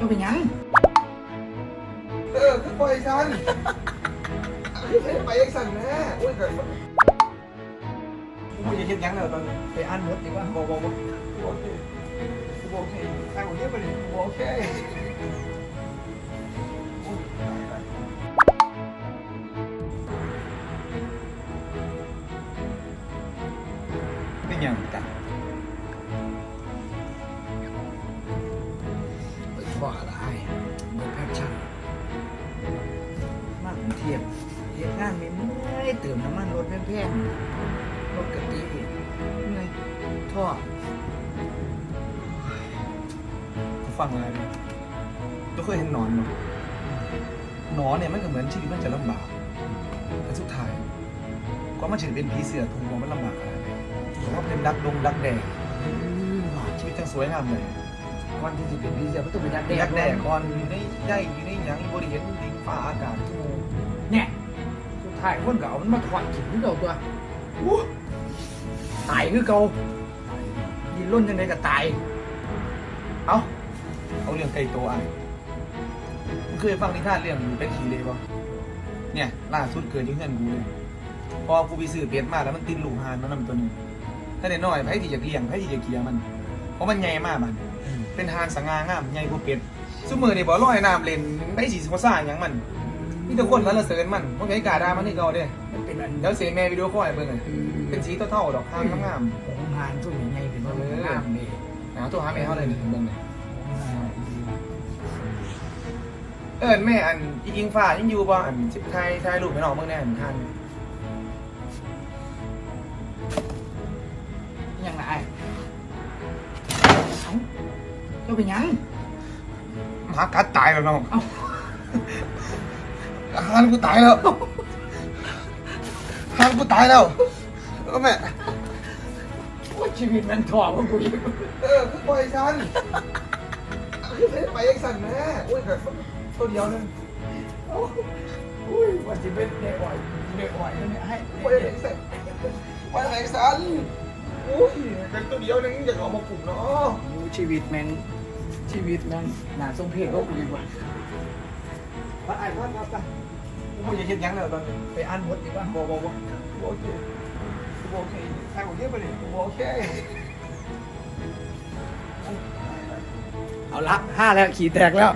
ก็เป็นหยังเออคือปล่อยฉันคือให้ไปยังสั่นแม่อุ้ยเกิดกูจะเห็นยังแล้วตอนนี้ไปอ่านบทดีกว่าบอกบอกบอกโอเคกูบอกให้ทางของเนี้ยไปเลยกูบอกโอเคอุ๊ยตายตายเป็นหยังกันไป อะไรเบิดแพชชั่นมากกรุงเทียบเฮ็ดงานไม่เมื่อยเติมน้ำมันรถแพงๆรถกระตีเมื่อยท่อฟังอะไรเนี่ยตัวเคยเห็นหนอนมั้ยหนอนเนี่ยมันก็เหมือนชีวิตมันจะลำบากแต่สุดท้ายก็มันถึงเป็นผีเสือถูกมองมันลำบากอะไรแต่ว่าเป็นดักดงดักแดงชีวิตจังสวยงามเลย ก่อนที่จะเป็นพี่เสียก็ต้องเป็นยักษ์แดดักแดงก่ก่ออนนอยู่ในใยอยู่ในหยังบริเวณดินฟ้าอากาศทุกเนี่ยสุดท้ายคนก็เอามันมาถอดขินคือเก่าตัวอู้ตายคือเก่าดินร่นยังไงก็ตาย เอาเอาเรื่องไก่ตัวอะมึงเคยฟังนิทานเรื่องเป็ดขี่เลยปะเนี่ยล่าสุดเกิดที่เงื่อนกูเลยพอกูไปซื้อเป็ดมาแล้วมันติดลูกหานมานำตัวหนึงถ้าได้น้อยไผที่จะเลี้ยงไผที่จะเกลียมัน เพราะมันใหญ่มากมัน เป็นหานสง่างามใหญ่กว่าเป็ดซุมือนี่บ่ลอยน้ำเล่นได้สีสซ่าหยังมันมีแต่คนสรรเสริญมันบ่เคยกล้าด่ามันนี่เก่าเด้มันเป็นอันเดี๋ยวเสียแม่วิดีโอคอลให้เบิ่งเลยเป็นสีเท่าๆดอกข้างงามของงานสุ่มยังไงเป็นว่ามันงามเลยๆเอาตัวหาแม่เฮาเลยนี่เบิ่งเลยเอิ้นแม่อันอีกิงฟ้ายังอยู่บ่อันสิบไทยถ่ายรูปให้น้องเบิ่งแน่อันคันยังไงเอ้า ก็เป็นหยังหมากัดตายแล้วน้องเอ้าอาหารกูตายแล้วอาหารกูตายแล้วเออแม่ว่าชีวิตมันถ่อพวกกูอีกเออคือปล่อยฉันคือให้ไปยังสั่นแม่อุ้ยเกิดตัวเดียวนึงเอ้าอุ้ยว่าจะเป็นเด็กอ่อยเด็กอ่อยแล้วเนี่ยให้ปล่อยยังสั่นปล่อยยังสั่นอุ้ยเป็นตัวเดียวนึงอยากออกมากลุ่มเนาะดูชีวิตแม่ง ชีวิตแม่งน่าสมเพชพวกกูดีกว่าไปไอ้พัดพัดไปกูจะเห็นยังแล้วตอนนี้ไปอ่านบทดีกว่าบอกบอกบอกโอเคโอเคทางของเนี้ยไปเลยโอเคเอาละห้าแล้วขี่แตกแล้ว